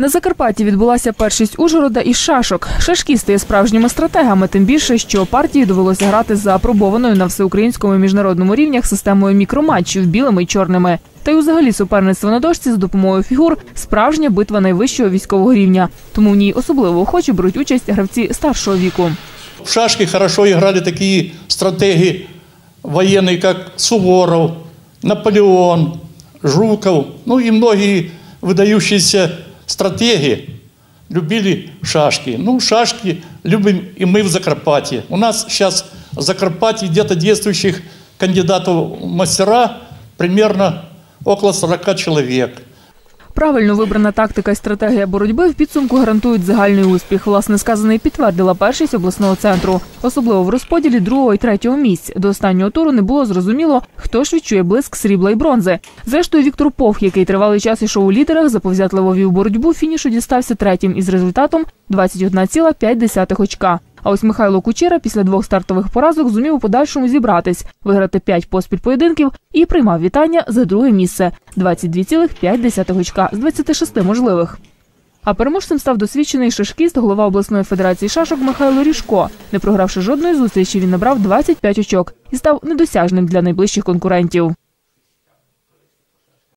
На Закарпатті відбулася першість Ужгорода із шашок. Шашкісти є справжніми стратегами, тим більше, що партії довелося грати за апробованою на всеукраїнському і міжнародному рівнях системою мікроматчів білими й чорними. Та й узагалі суперництво на дошці за допомогою фігур справжня битва найвищого військового рівня. Тому в ній особливо охоче беруть участь гравці старшого віку. В шашки хорошо играли такие стратеги военные, как Суворов, Наполеон, Жуков, ну и многие выдающиеся стратеги любили шашки. Ну, шашки любим и мы в Закарпатье. У нас сейчас в Закарпатье где-то действующих кандидатов в мастера примерно около 40 человек. Правильно вибрана тактика і стратегія боротьби в підсумку гарантують загальний успіх. Власне сказане і підтвердила першість обласного центру, особливо в розподілі другого і третього місць. До останнього туру не було зрозуміло, хто ж відчує блиск срібла і бронзи. Зрештою, Віктор Пох, який тривалий час ішов у лідерах, заповзятливо вів боротьбу, фінішу дістався третім із результатом 21,5 очка. А ось Михайло Кучера після двох стартових поразок зумів у подальшому зібратись, виграти 5 поспіль поєдинків і приймав вітання за друге місце 22,5 очка з 26 можливих. А переможцем став досвідчений шашкіст, голова обласної федерації шашок Михайло Ріжко. Не програвши жодної зустрічі, він набрав 25 очок і став недосяжним для найближчих конкурентів.